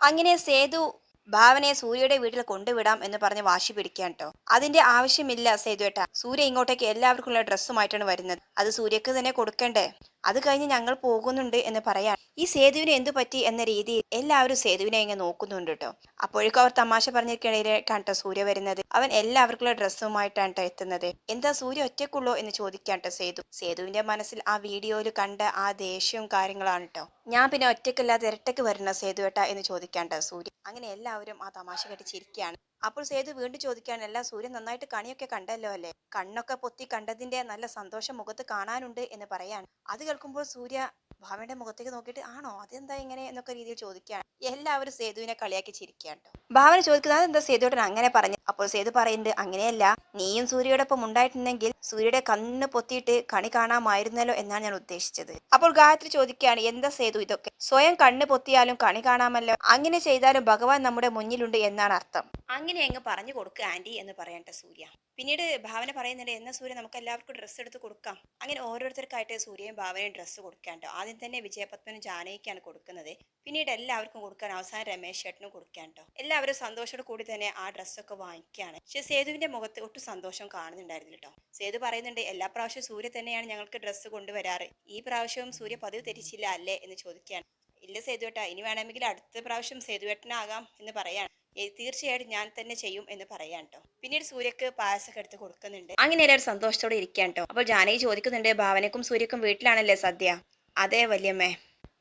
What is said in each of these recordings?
അങ്ങനെ സേതു ഭാവനയെ സൂര്യയുടെ വീട്ടിൽ കൊണ്ടുവിടാം എന്ന് പറഞ്ഞ് വാശി പിടിക്കാൻ കേട്ടോ അതിന്റെ ആവശ്യമില്ല സേതുവേട്ട സൂര്യ ഇങ്ങോട്ടേക്ക് എല്ലാവർക്കുള്ള ഡ്രസ്സുമായിട്ടാണ് വരുന്നത്. അത് സൂര്യക്ക് തന്നെ കൊടുക്കണ്ടേ? അത് കഴിഞ്ഞ് ഞങ്ങൾ പോകുന്നുണ്ട് എന്ന് പറയാൻ ഈ സേതുവിനെ എന്തു പറ്റി എന്ന രീതിയിൽ എല്ലാവരും സേതുവിനെ ഇങ്ങനെ നോക്കുന്നുണ്ട് കേട്ടോ അപ്പോഴേക്കും അവർ തമാശ പറഞ്ഞിരിക്കണേക്കാണ് കേട്ടോ സൂര്യ വരുന്നത്? അവൻ എല്ലാവർക്കുള്ള ഡ്രസ്സുമായിട്ടാണ് കേട്ടോ എത്തുന്നത്. എന്താ സൂര്യ ഒറ്റക്കുള്ളോ എന്ന് ചോദിക്കാൻ സേതു. സേതുവിന്റെ മനസ്സിൽ ആ വീഡിയോയിൽ കണ്ട ആ ദേഷ്യവും കാര്യങ്ങളാണ് കേട്ടോ ഞാൻ പിന്നെ ഒറ്റക്കല്ലാതെ ഇരട്ടക്ക് വരണ സേതു ഏട്ടാ എന്ന് ചോദിക്കാൻ കേട്ടോ സൂര്യ. അങ്ങനെ എല്ലാവരും ആ തമാശ കെട്ടിച്ചിരിക്കുകയാണ്. അപ്പോൾ സേതു വീണ്ടും ചോദിക്കാണ് എല്ലാ സൂര്യൻ നന്നായിട്ട് കണിയൊക്കെ കണ്ടല്ലോ അല്ലേ? കണ്ണൊക്കെ പൊത്തി കണ്ടതിന്റെ നല്ല സന്തോഷം മുഖത്ത് കാണാനുണ്ട് എന്ന് പറയാണ്. അത് കേൾക്കുമ്പോൾ സൂര്യ ഭാവയുടെ മുഖത്തേക്ക് നോക്കിയിട്ട് ആണോ? അതെന്താ ഇങ്ങനെ? എന്നൊക്കെ രീതിയിൽ ചോദിക്കുകയാണ് എല്ലാവരും സേതുവിനെ കളിയാക്കി ചിരിക്കുകയാണ്. ഭാവന ചോദിക്കുന്നത് എന്താ സേതുവേട്ടൻ അങ്ങനെ പറഞ്ഞു? അപ്പോൾ സേതു പറയുന്നുണ്ട് അങ്ങനെയല്ല നീയും സൂര്യയോടൊപ്പം ഉണ്ടായിട്ടുണ്ടെങ്കിൽ സൂര്യയുടെ കണ്ണ് പൊത്തിയിട്ട് കണി കാണാമായിരുന്നല്ലോ എന്നാണ് ഞാൻ ഉദ്ദേശിച്ചത്. അപ്പോൾ ഗായത്രി ചോദിക്കുകയാണ് എന്താ സേതു ഇതൊക്കെ? സ്വയം കണ്ണ് പൊത്തിയാലും കണി കാണാമല്ലോ? അങ്ങനെ ചെയ്താലും ഭഗവാൻ നമ്മുടെ മുന്നിലുണ്ട് എന്നാണ് അർത്ഥം. അങ്ങനെ അങ്ങ് പറഞ്ഞു കൊടുക്കുക ആന്റി എന്ന് പറയണ്ട സൂര്യ. പിന്നീട് ഭാവന പറയുന്നുണ്ട് എന്നാ സൂര്യ നമുക്ക് എല്ലാവർക്കും ഡ്രസ്സ് എടുത്ത് കൊടുക്കാം. അങ്ങനെ ഓരോരുത്തർക്കായിട്ട് സൂര്യയും ഭാവനയും ഡ്രസ്സ് കൊടുക്കാണ്ടോ ആദ്യം തന്നെ വിജയപത്മനും ജാനകിക്കാണ് കൊടുക്കുന്നത്. പിന്നീട് എല്ലാവർക്കും കൊടുക്കാൻ അവസാനം രമേശ് ചേട്ടനും കൊടുക്കാൻ കേട്ടോ എല്ലാവരും സന്തോഷത്തോട് കൂടി തന്നെ ആ ഡ്രസ്സൊക്കെ വാങ്ങിക്കുകയാണ് പക്ഷെ സേതുവിന്റെ മുഖത്ത് ഒട്ടും സന്തോഷം കാണുന്നുണ്ടായിരുന്നു കേട്ടോ സേതു പറയുന്നുണ്ട് എല്ലാ പ്രാവശ്യവും സൂര്യ തന്നെയാണ് ഞങ്ങൾക്ക് ഡ്രസ്സ് കൊണ്ടുവരാറ്. ഈ പ്രാവശ്യവും സൂര്യ പതിവ് തെറ്റിച്ചില്ല അല്ലേ? എന്ന് ചോദിക്കുകയാണ്. ഇല്ല സേതുവേട്ടാ ഇനി വേണമെങ്കിൽ അടുത്ത പ്രാവശ്യം സേതുവേട്ടനാകാം എന്ന് പറയാണ്. തീർച്ചയായിട്ടും ഞാൻ തന്നെ ചെയ്യും എന്ന് പറയാൻ കേട്ടോ പിന്നീട് സൂര്യക്ക് പായസമൊക്കെ എടുത്ത് കൊടുക്കുന്നുണ്ട്. അങ്ങനെ എല്ലാവരും സന്തോഷത്തോടെ ഇരിക്കാൻ കേട്ടോ അപ്പോൾ ജാനകി ചോദിക്കുന്നുണ്ട് ഭാവനക്കും സൂര്യക്കും വീട്ടിലാണല്ലേ സദ്യ? അതെ വല്യമ്മേ.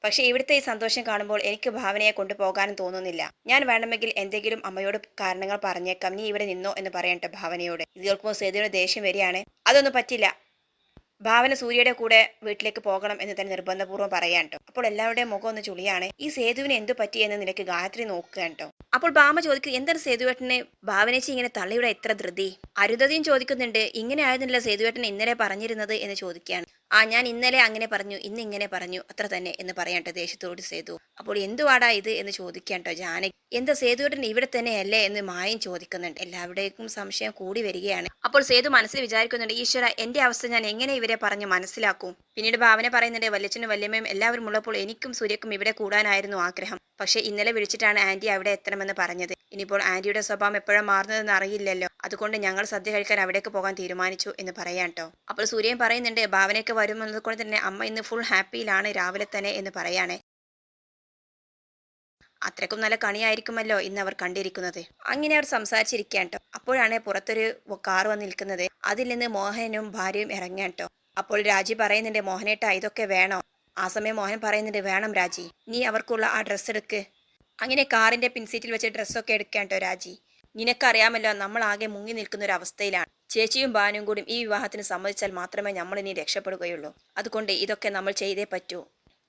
പക്ഷെ ഇവിടുത്തെ ഈ സന്തോഷം കാണുമ്പോൾ എനിക്ക് ഭാവനയെ കൊണ്ടുപോകാനും തോന്നുന്നില്ല. ഞാൻ വേണമെങ്കിൽ എന്തെങ്കിലും അമ്മയോട് കാരണങ്ങൾ പറഞ്ഞേക്കാം. നീ ഇവിടെ നിന്നോ എന്ന് പറയട്ടെ ഭാവനയോട്. ഇത് കേൾക്കുമ്പോൾ സേതുവിന് ദേഷ്യം വരികയാണ്. അതൊന്നും പറ്റില്ല. ഭാവന സൂര്യയുടെ കൂടെ വീട്ടിലേക്ക് പോകണം എന്ന് തന്നെ നിർബന്ധപൂർവം പറയാൻ കേട്ടോ. അപ്പോൾ എല്ലാവരുടെയും മുഖം ഒന്ന് ചുളിയാണ്. ഈ സേതുവിന് എന്തു പറ്റി എന്ന് നിനക്ക് ഗായത്രി നോക്കുക കേട്ടോ. അപ്പോൾ ഭാമ ചോദിക്കും എന്താണ് സേതുവേട്ടനെ? ഭാവനച്ചി ഇങ്ങനെ തള്ളിയുടെ എത്ര ധൃതി? അരുതതിയും ചോദിക്കുന്നുണ്ട് ഇങ്ങനെ ആയിരുന്നില്ല സേതുവേട്ടൻ ഇന്നലെ പറഞ്ഞിരുന്നത്? എന്ന് ചോദിക്കുകയാണ്. ആ ഞാൻ ഇന്നലെ അങ്ങനെ പറഞ്ഞു ഇന്ന് ഇങ്ങനെ പറഞ്ഞു അത്ര തന്നെ എന്ന് പറയട്ടെ ദേഷ്യത്തോട് സേതു. അപ്പോൾ എന്തുവാടാ ഇത്? എന്ന് ചോദിക്കാട്ടോ ജാനകി. എന്താ സേതുവേട്ടൻ ഇവിടെ തന്നെയല്ലേ? എന്ന് മായും ചോദിക്കുന്നുണ്ട്. എല്ലാവരുടേക്കും സംശയം കൂടി വരികയാണ്. അപ്പോൾ സേതു മനസ്സിൽ വിചാരിക്കുന്നുണ്ട് ഈശ്വര എന്റെ അവസ്ഥ ഞാൻ എങ്ങനെ ഇവരെ പറഞ്ഞ് മനസ്സിലാക്കും? പിന്നീട് ഭാവന പറയുന്നുണ്ട് വല്യച്ഛനും വല്യമ്മയും എല്ലാവരും ഉള്ളപ്പോൾ എനിക്കും സൂര്യക്കും ഇവിടെ കൂടാനായിരുന്നു ആഗ്രഹം. പക്ഷേ ഇന്നലെ വിളിച്ചിട്ടാണ് ആന്റി അവിടെ എത്തണമെന്ന് പറഞ്ഞത്. ഇനിയിപ്പോൾ ആന്റിയുടെ സ്വഭാവം എപ്പോഴാണ് മാറുന്നതെന്ന് അറിയില്ലല്ലോ. അതുകൊണ്ട് ഞങ്ങൾ സദ്യ കഴിക്കാൻ അവിടേക്ക് പോകാൻ തീരുമാനിച്ചു എന്ന് പറയാം കേട്ടോ അപ്പോൾ സൂര്യൻ പറയുന്നുണ്ട് ഭാവനയൊക്കെ വരുമെന്നത് കൊണ്ട് തന്നെ അമ്മ ഇന്ന് ഫുൾ ഹാപ്പിയിലാണ് രാവിലെ തന്നെ എന്ന് പറയാണ്. അത്രക്കും നല്ല കണിയായിരിക്കുമല്ലോ ഇന്ന് അവർ കണ്ടിരിക്കുന്നത്. അങ്ങനെ അവർ സംസാരിച്ചിരിക്കാൻ കേട്ടോ അപ്പോഴാണ് പുറത്തൊരു കാർ വന്ന് നിൽക്കുന്നത്. അതിൽ നിന്ന് മോഹനും ഭാര്യയും ഇറങ്ങാൻ കേട്ടോ അപ്പോൾ രാജി പറയുന്നുണ്ട് മോഹനേട്ട ഇതൊക്കെ വേണോ? ആ സമയം മോഹൻ പറയുന്നുണ്ട് വേണം രാജി. നീ അവർക്കുള്ള ആ ഡ്രസ്സ് എടുക്ക്. അങ്ങനെ കാറിന്റെ പിൻസീറ്റിൽ വെച്ച് ഡ്രസ്സൊക്കെ എടുക്കാൻ കേട്ടോ രാജി. നിനക്കറിയാമല്ലോ നമ്മൾ ആകെ മുങ്ങി നിൽക്കുന്ന ഒരു അവസ്ഥയിലാണ്. ചേച്ചിയും ബാനും കൂടി ഈ വിവാഹത്തിന് സമ്മതിച്ചാൽ മാത്രമേ നമ്മൾ ഇനി രക്ഷപ്പെടുകയുള്ളൂ. അതുകൊണ്ട് ഇതൊക്കെ നമ്മൾ ചെയ്തേ പറ്റൂ.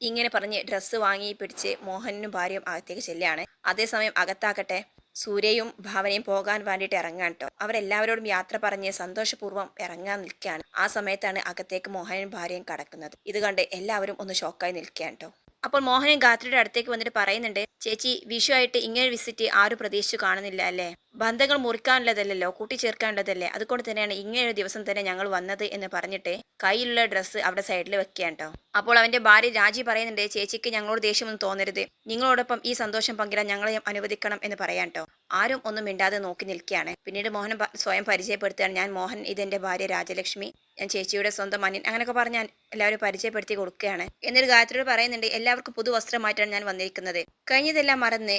ഇങ്ങനെ പറഞ്ഞ് ഡ്രസ്സ് വാങ്ങി പിടിച്ച് മോഹനും ഭാര്യയും അകത്തേക്ക് ചെല്ലുകയാണ്. അതേസമയം അകത്താക്കട്ടെ സൂര്യയും ഭാവനയും പോകാൻ വേണ്ടിയിട്ട് ഇറങ്ങാൻ കേട്ടോ. അവരെല്ലാവരോടും യാത്ര പറഞ്ഞ് സന്തോഷപൂർവം ഇറങ്ങാൻ നിൽക്കുകയാണ്. ആ സമയത്താണ് അകത്തേക്ക് മോഹനും ഭാര്യയും കടക്കുന്നത്. ഇത് കണ്ട് എല്ലാവരും ഒന്ന് ഷോക്കായി നിൽക്കുകയാണ് കേട്ടോ. അപ്പോൾ മോഹനൻ ഗാത്രിയുടെ അടുത്തേക്ക് വന്നിട്ട് പറയുന്നുണ്ട് ചേച്ചി വിഷു ആയിട്ട് ഇങ്ങനെ വിസിറ്റ് ആരും പ്രതീക്ഷിച്ചു കാണുന്നില്ല അല്ലേ? ബന്ധങ്ങൾ മുറിക്കാനുള്ളതല്ലല്ലോ കൂട്ടിച്ചേർക്കാനുള്ളതല്ലേ? അതുകൊണ്ട് തന്നെയാണ് ഇങ്ങനെ ഒരു ദിവസം തന്നെ ഞങ്ങൾ വന്നത് എന്ന് പറഞ്ഞിട്ട് കയ്യിലുള്ള ഡ്രസ്സ് അവിടെ സൈഡിൽ വെക്കുകയാണ് കേട്ടോ. അപ്പോൾ അവന്റെ ഭാര്യ രാജി പറയുന്നുണ്ട് ചേച്ചിക്ക് ഞങ്ങളോട് ദേഷ്യമൊന്നും തോന്നരുത്. നിങ്ങളോടൊപ്പം ഈ സന്തോഷം പങ്കിടാൻ ഞങ്ങളെ അനുവദിക്കണം എന്ന് പറയാൻ കേട്ടോ. ആരും ഒന്നും മിണ്ടാതെ നോക്കി നിൽക്കുകയാണ്. പിന്നീട് മോഹൻ സ്വയം പരിചയപ്പെടുത്തുകയാണ് ഞാൻ മോഹൻ ഇതെന്റെ ഭാര്യ രാജലക്ഷ്മി. ഞാൻ ചേച്ചിയുടെ സ്വന്തം അനിയൻ അങ്ങനെയൊക്കെ പറഞ്ഞ് ഞാൻ എല്ലാവരും പരിചയപ്പെടുത്തി കൊടുക്കുകയാണ്. എന്നൊരു ഗായത്രിയോട് പറയുന്നുണ്ട് എല്ലാവർക്കും പുതു വസ്ത്രമായിട്ടാണ് ഞാൻ വന്നിരിക്കുന്നത്. കഴിഞ്ഞതെല്ലാം മറന്ന്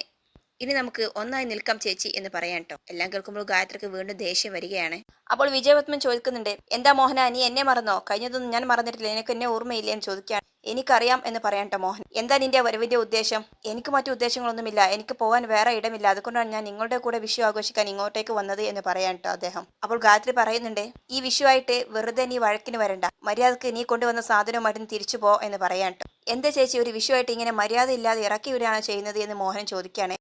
ഇനി നമുക്ക് ഒന്നായി നിൽക്കാം ചേച്ചി എന്ന് പറയാം കേട്ടോ എല്ലാം കേൾക്കുമ്പോൾ ഗായത്രിക്ക് വീണ്ടും ദേഷ്യം വരികയാണ്. അപ്പോൾ വിജയപത്മൻ ചോദിക്കുന്നുണ്ട് എന്താ മോഹന നീ എന്നെ മറന്നോ? കഴിഞ്ഞതൊന്നും ഞാൻ മറന്നിട്ടില്ല. എനിക്ക് എന്നെ ഓർമ്മയില്ല? എന്ന് ചോദിക്കുകയാണ് എനിക്കറിയാം എന്ന് പറയാൻ കേട്ടോ മോഹൻ. എന്താ നിന്റെ വരവിന്റെ ഉദ്ദേശം? എനിക്ക് മറ്റു ഉദ്ദേശങ്ങളൊന്നുമില്ല. എനിക്ക് പോകാൻ വേറെ ഇടമില്ല. അതുകൊണ്ടാണ് ഞാൻ നിങ്ങളുടെ കൂടെ വിഷു ആഘോഷിക്കാൻ ഇങ്ങോട്ടേക്ക് വന്നത് എന്ന് പറയാൻ കേട്ടോ അദ്ദേഹം. അപ്പോൾ ഗായത്രി പറയുന്നുണ്ട് ഈ വിഷുവായിട്ട് വെറുതെ നീ വഴക്കിന് വരണ്ട. മര്യാദയ്ക്ക് നീ കൊണ്ടുവന്ന സാധനവുമായിട്ട് തിരിച്ചു പോ എന്ന് പറയാൻ കേട്ടോ എന്താ ചേച്ചി ഒരു വിഷുവായിട്ട് ഇങ്ങനെ മര്യാദ ഇല്ലാതെ ഇറക്കി വരികയാണ് ചെയ്യുന്നത് എന്ന് മോഹൻ ചോദിക്കുകയാണ്.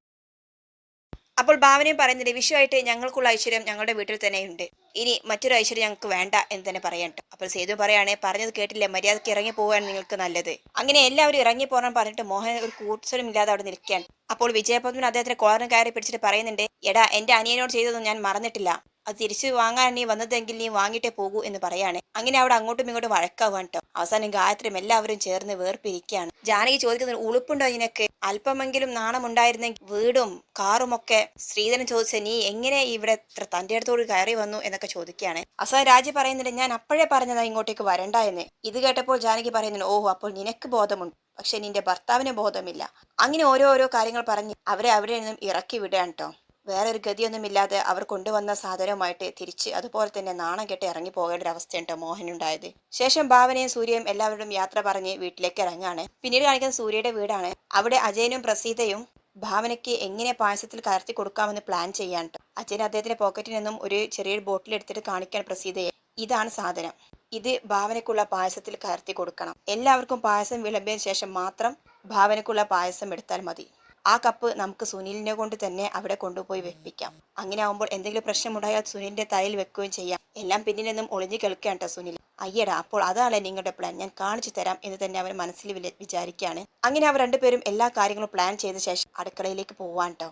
അപ്പോൾ ഭാവനയും പറയുന്നുണ്ട് വിഷുവായിട്ട് ഞങ്ങൾക്കുള്ള ഐശ്വര്യം ഞങ്ങളുടെ വീട്ടിൽ തന്നെയുണ്ട്. ഇനി മറ്റൊരു ഐശ്വര്യം ഞങ്ങൾക്ക് വേണ്ട എന്ന് തന്നെ പറയാം അപ്പോൾ സേതു പറയുകയാണെ പറഞ്ഞത് കേട്ടില്ലേ മര്യാദയ്ക്ക് ഇറങ്ങി പോകാൻ നിങ്ങൾക്ക് നല്ലത്. അങ്ങനെ എല്ലാവരും ഇറങ്ങി പോകാൻ പറഞ്ഞിട്ട് മോഹൻ ഒരു കൂത്സരം ഇല്ലാതെ അവിടെ നിൽക്കാൻ അപ്പോൾ വിജയപത്മൻ അദ്ദേഹത്തിന്റെ കോറിന് കയറി പിടിച്ചിട്ട് പറയുന്നുണ്ട് എടാ എന്റെ അനിയനോട് ചെയ്തതൊന്നും ഞാൻ മറന്നിട്ടില്ല. അത് തിരിച്ചു വാങ്ങാൻ നീ വന്നതെങ്കിൽ നീ വാങ്ങിയിട്ടേ പോകൂ എന്ന് പറയാണ്. അങ്ങനെ അവിടെ അങ്ങോട്ടും ഇങ്ങോട്ടും വഴക്കാവാൻ കേട്ടോ അവസാനം ഗായത്രിയും എല്ലാവരും ചേർന്ന് വേർപിരിക്കുകയാണ്. ജാനകി ചോദിക്കുന്നത് ഉളുപ്പുണ്ടോ ഇതിനൊക്കെ അല്പമെങ്കിലും നാണമുണ്ടായിരുന്നെങ്കിൽ വീടും കാറും ഒക്കെ? ശ്രീധരൻ ചോദിച്ച നീ എങ്ങനെ ഇവിടെ ഇത്ര തന്റെ അടുത്തോട് കയറി വന്നു? എന്നൊക്കെ ചോദിക്കുകയാണ്. അവസാനം രാജി പറയുന്നുണ്ട് ഞാൻ അപ്പോഴേ പറഞ്ഞതാ ഇങ്ങോട്ടേക്ക് വരണ്ട എന്ന്. ഇത് കേട്ടപ്പോൾ ജാനകി പറയുന്നുണ്ട് ഓഹോ അപ്പോൾ നിനക്ക് ബോധമുണ്ട്. പക്ഷെ നിന്റെ ഭർത്താവിന് ബോധമില്ല. അങ്ങനെ ഓരോ ഓരോ കാര്യങ്ങൾ പറഞ്ഞ് അവരെ അവിടെ നിന്നും ഇറക്കി വിടുകയാണ് കേട്ടോ വേറെ ഒരു ഗതിയൊന്നുമില്ലാതെ അവർ കൊണ്ടുവന്ന സാധനവുമായിട്ട് തിരിച്ച് അതുപോലെ തന്നെ നാണം കെട്ട് ഇറങ്ങി പോകേണ്ട ഒരു അവസ്ഥയുണ്ട് മോഹനുണ്ടായത്. ശേഷം ഭാവനയും സൂര്യയും എല്ലാവരും യാത്ര പറഞ്ഞ് വീട്ടിലേക്ക് ഇറങ്ങാണ്. പിന്നീട് കാണിക്കുന്ന സൂര്യയുടെ വീടാണ്. അവിടെ അജയനും പ്രസീതയും ഭാവനയ്ക്ക് എങ്ങനെ പായസത്തിൽ കലർത്തി കൊടുക്കാമെന്ന് പ്ലാൻ ചെയ്യാനുണ്ട്. അജയൻ അദ്ദേഹത്തിന്റെ പോക്കറ്റിൽ നിന്നും ഒരു ചെറിയൊരു ബോട്ടിൽ എടുത്തിട്ട് കാണിക്കാൻ പ്രസീതയെ. ഇതാണ് സാധനം. ഇത് ഭാവനയ്ക്കുള്ള പായസത്തിൽ കലർത്തി കൊടുക്കണം. എല്ലാവർക്കും പായസം വിളമ്പിയതിനു ശേഷം മാത്രം ഭാവനയ്ക്കുള്ള പായസം എടുത്താൽ മതി. ആ കപ്പ് നമുക്ക് സുനിലിനെ കൊണ്ട് തന്നെ അവിടെ കൊണ്ടുപോയി വെപ്പിക്കാം. അങ്ങനെ ആവുമ്പോൾ എന്തെങ്കിലും പ്രശ്നമുണ്ടായാൽ സുനിലിന്റെ തലയിൽ വെക്കുകയും ചെയ്യാം. എല്ലാം പിന്നിൽ നിന്നും ഒളിഞ്ഞു കേൾക്കുകയാണ് സുനിൽ. അയ്യടാ അപ്പോൾ അതാണ് നിങ്ങളുടെ പ്ലാൻ ഞാൻ കാണിച്ചു തരാം എന്ന് തന്നെ അവൻ മനസ്സിൽ വിചാരിക്കുകയാണ്. അങ്ങനെ അവർ രണ്ടുപേരും എല്ലാ കാര്യങ്ങളും പ്ലാൻ ചെയ്ത ശേഷം അടുക്കളയിലേക്ക് പോവാൻ കേട്ടോ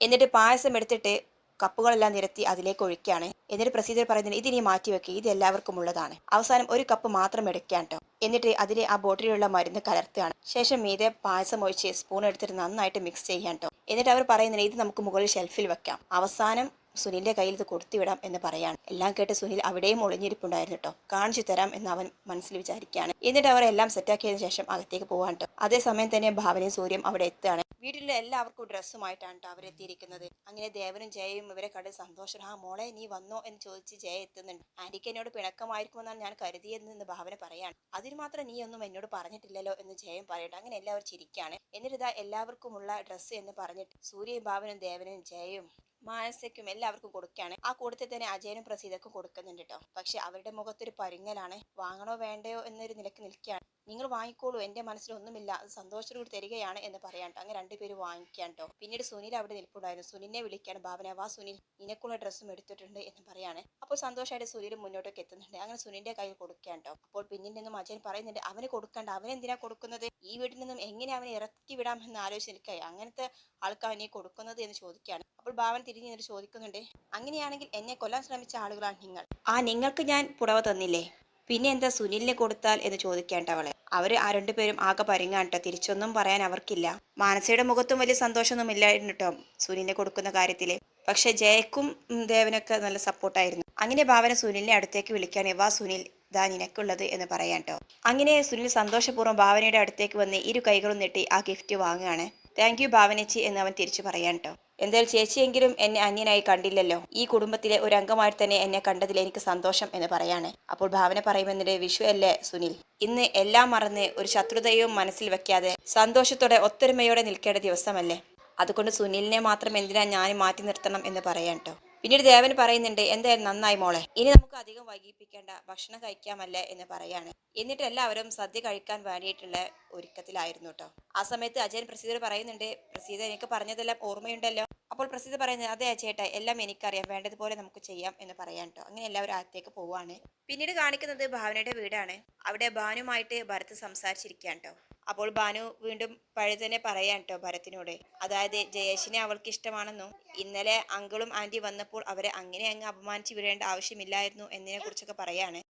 എന്നിട്ട് പായസം എടുത്തിട്ട് കപ്പുകളെല്ലാം നിരത്തി അതിലേക്ക് ഒഴിക്കുകയാണ്. എന്നിട്ട് പ്രൊസീജിയർ പറയുന്നത് ഇതിനി മാറ്റി വെക്കുക ഇത് എല്ലാവർക്കും ഉള്ളതാണ്. അവസാനം ഒരു കപ്പ് മാത്രം എടുക്കാൻ കേട്ടോ എന്നിട്ട് അതിലെ ആ ബോട്ടിലുള്ള മരുന്ന് കലർത്തുകയാണ്. ശേഷം മീതെ പായസം ഒഴിച്ച് സ്പൂൺ എടുത്തിട്ട് നന്നായിട്ട് മിക്സ് ചെയ്യാൻ കേട്ടോ എന്നിട്ട് അവർ പറയുന്നത് ഇത് നമുക്ക് മുകളിൽ ഷെൽഫിൽ വെക്കാം. അവസാനം സുനിലിന്റെ കയ്യിൽ ഇത് കൊടുത്തുവിടാം എന്ന് പറയാണ്. എല്ലാം കേട്ട് സുനിൽ അവിടെയും ഒളിഞ്ഞിരിപ്പുണ്ടായിരുന്നു കേട്ടോ. കാണിച്ചു തരാം എന്ന് അവൻ മനസ്സിൽ വിചാരിക്കുകയാണ്. എന്നിട്ട് അവർ എല്ലാം സെറ്റാക്കിയതിനു ശേഷം അകത്തേക്ക് പോവാൻ കേട്ടോ. അതേസമയം തന്നെ ഭാവനയും സൂര്യം അവിടെ എത്തുകയാണ്. വീട്ടിലെ എല്ലാവർക്കും ഡ്രസ്സുമായിട്ടാണ് കേട്ടോ അവരെത്തിയിരിക്കുന്നത് അങ്ങനെ ദേവനും ജയയും ഇവരെ കണ്ട് സന്തോഷം. ആ മോളെ നീ വന്നോ? എന്ന് ചോദിച്ച് ജയ എത്തുന്നുണ്ട്. ആന്റിക്ക് എന്നോട് പിണക്കമായിരിക്കുമെന്നാണ് ഞാൻ കരുതിയതെന്ന് ഭാവന പറയാണ്. അതിന് മാത്രം നീ ഒന്നും എന്നോട് പറഞ്ഞിട്ടില്ലല്ലോ എന്ന് ജയം പറയട്ടെ. അങ്ങനെ എല്ലാവരും ചിരിക്കുകയാണ്. എന്നിട്ട് ഇതാ എല്ലാവർക്കുമുള്ള ഡ്രസ്സ് എന്ന് പറഞ്ഞിട്ട് സൂര്യയും ഭാവനും ദേവനും ജയയും മാനസയ്ക്കും എല്ലാവർക്കും കൊടുക്കുകയാണ്. ആ കൂട്ടത്തിൽ തന്നെ അജയനും പ്രസീതക്കും കൊടുക്കുന്നുണ്ട് കേട്ടോ പക്ഷെ അവരുടെ മുഖത്തൊരു പരുങ്ങലാണ്. വാങ്ങണോ വേണ്ടയോ എന്നൊരു നിലയ്ക്ക് നിൽക്കുകയാണ്. നിങ്ങൾ വാങ്ങിക്കോളൂ എന്റെ മനസ്സിൽ ഒന്നുമില്ല അത് സന്തോഷത്തോട് തരികയാണ് എന്ന് പറയാൻ. അങ്ങനെ രണ്ടുപേരും വാങ്ങിക്കാൻ കേട്ടോ. പിന്നീട് സുനിൽ അവിടെ നിൽപ്പുണ്ടായിരുന്നു. സുനിലിനെ വിളിക്കാണ് ഭാവന വാ സുനിൽ നിനക്കുള്ള ഡ്രസ്സും എടുത്തിട്ടുണ്ട് എന്ന് പറയാണ്. അപ്പോൾ സന്തോഷമായിട്ട് സുനിൽ മുന്നോട്ടേക്ക് എത്തുന്നുണ്ട്. അങ്ങനെ സുനിലിന്റെ കയ്യിൽ കൊടുക്കാൻ കേട്ടോ. അപ്പോൾ പിന്നിൽ നിന്നും അജയൻ പറയുന്നുണ്ട് അവന് കൊടുക്കണ്ട അവൻ എന്തിനാ കൊടുക്കുന്നത്? ഈ വീട്ടിൽ നിന്നും എങ്ങനെ അവനെ ഇറക്കി വിടാമെന്ന് ആലോചിച്ച് നിൽക്കായി അങ്ങനത്തെ ആൾക്കാർ നീ കൊടുക്കുന്നത് എന്ന് ചോദിക്കുകയാണ്. അപ്പോൾ ഭാവൻ തിരിഞ്ഞു നിന്നിട്ട് ചോദിക്കുന്നുണ്ട് അങ്ങനെയാണെങ്കിൽ എന്നെ കൊല്ലാൻ ശ്രമിച്ച ആളുകളാണ് നിങ്ങൾ. ആ നിങ്ങൾക്ക് ഞാൻ പുടവ തന്നില്ലേ? പിന്നെ എന്താ സുനിലിനെ കൊടുത്താൽ എന്ന് ചോദിക്കേണ്ട അവളെ. അവർ ആ രണ്ടുപേരും ആകെ പരിങ്ങാട്ടോ തിരിച്ചൊന്നും പറയാൻ അവർക്കില്ല. മാനസയുടെ മുഖത്തും വലിയ സന്തോഷമൊന്നും ഇല്ലായിരുന്നു കേട്ടോ സുനിലിനെ കൊടുക്കുന്ന കാര്യത്തിൽ. പക്ഷെ ജയക്കും ദേവനൊക്കെ നല്ല സപ്പോർട്ടായിരുന്നു അങ്ങനെ ഭാവന സുനിലിനെ അടുത്തേക്ക് വിളിക്കാൻ വാ സുനിൽ? ഇതാ നിനക്കുള്ളത് എന്ന് പറയാൻ കേട്ടോ അങ്ങനെ സുനിൽ സന്തോഷപൂർവം ഭാവനയുടെ അടുത്തേക്ക് വന്ന് ഇരു കൈകളും നീട്ടി ആ ഗിഫ്റ്റ് വാങ്ങുകയാണ്. താങ്ക് യു ഭാവനച്ചി എന്ന് അവൻ തിരിച്ചു പറയാൻ കേട്ടോ എന്തായാലും ചേച്ചിയെങ്കിലും എന്നെ അന്യനായി കണ്ടില്ലല്ലോ. ഈ കുടുംബത്തിലെ ഒരു അംഗമായി തന്നെ എന്നെ കണ്ടതിൽ എനിക്ക് സന്തോഷം എന്ന് പറയാണ്. അപ്പോൾ ഭാവന പറയുമെന്നിട്ട് വിഷു അല്ലേ സുനിൽ? ഇന്ന് എല്ലാം മറന്ന് ഒരു ശത്രുതയും മനസ്സിൽ വെക്കാതെ സന്തോഷത്തോടെ ഒത്തൊരുമയോടെ നിൽക്കേണ്ട ദിവസമല്ലേ? അതുകൊണ്ട് സുനിലിനെ മാത്രം എന്തിനാ ഞാൻ മാറ്റി നിർത്തണം എന്ന് പറയാം കേട്ടോ പിന്നീട് ദേവൻ പറയുന്നുണ്ട് എന്തായാലും നന്നായി മോളെ. ഇനി നമുക്ക് അധികം വൈകിപ്പിക്കേണ്ട ഭക്ഷണം കഴിക്കാമല്ലേ എന്ന് പറയാണ്. എന്നിട്ട് എല്ലാവരും സദ്യ കഴിക്കാൻ വേണ്ടിയിട്ടുള്ള ഒരുക്കത്തിലായിരുന്നു കേട്ടോ ആ സമയത്ത് അജയൻ പ്രസീതർ പറയുന്നുണ്ട് പ്രസീത എനിക്ക് പറഞ്ഞതെല്ലാം ഓർമ്മയുണ്ടല്ലോ. അപ്പോൾ പ്രസിദ്ധ പറയുന്നത് അതെ ചേട്ടാ എല്ലാം എനിക്കറിയാം. വേണ്ടതുപോലെ നമുക്ക് ചെയ്യാം എന്ന് പറയാൻ കേട്ടോ അങ്ങനെ എല്ലാവരും അകത്തേക്ക് പോവാണ്. പിന്നീട് കാണിക്കുന്നത് ഭാവനയുടെ വീടാണ്. അവിടെ ഭാനുമായിട്ട് ഭരത് സംസാരിച്ചിരിക്കുകയാണ് കേട്ടോ അപ്പോൾ ഭാനു വീണ്ടും പഴയ തന്നെ പറയാൻ കേട്ടോ ഭരത്തിനോട്. അതായത് ജയേഷിനെ അവൾക്ക് ഇഷ്ടമാണെന്നും ഇന്നലെ അങ്കിളും ആന്റി വന്നപ്പോൾ അവരെ അങ്ങനെ അങ്ങ് അപമാനിച്ച് വിടേണ്ട ആവശ്യമില്ലായിരുന്നു എന്നതിനെ കുറിച്ചൊക്കെ പറയാണ്.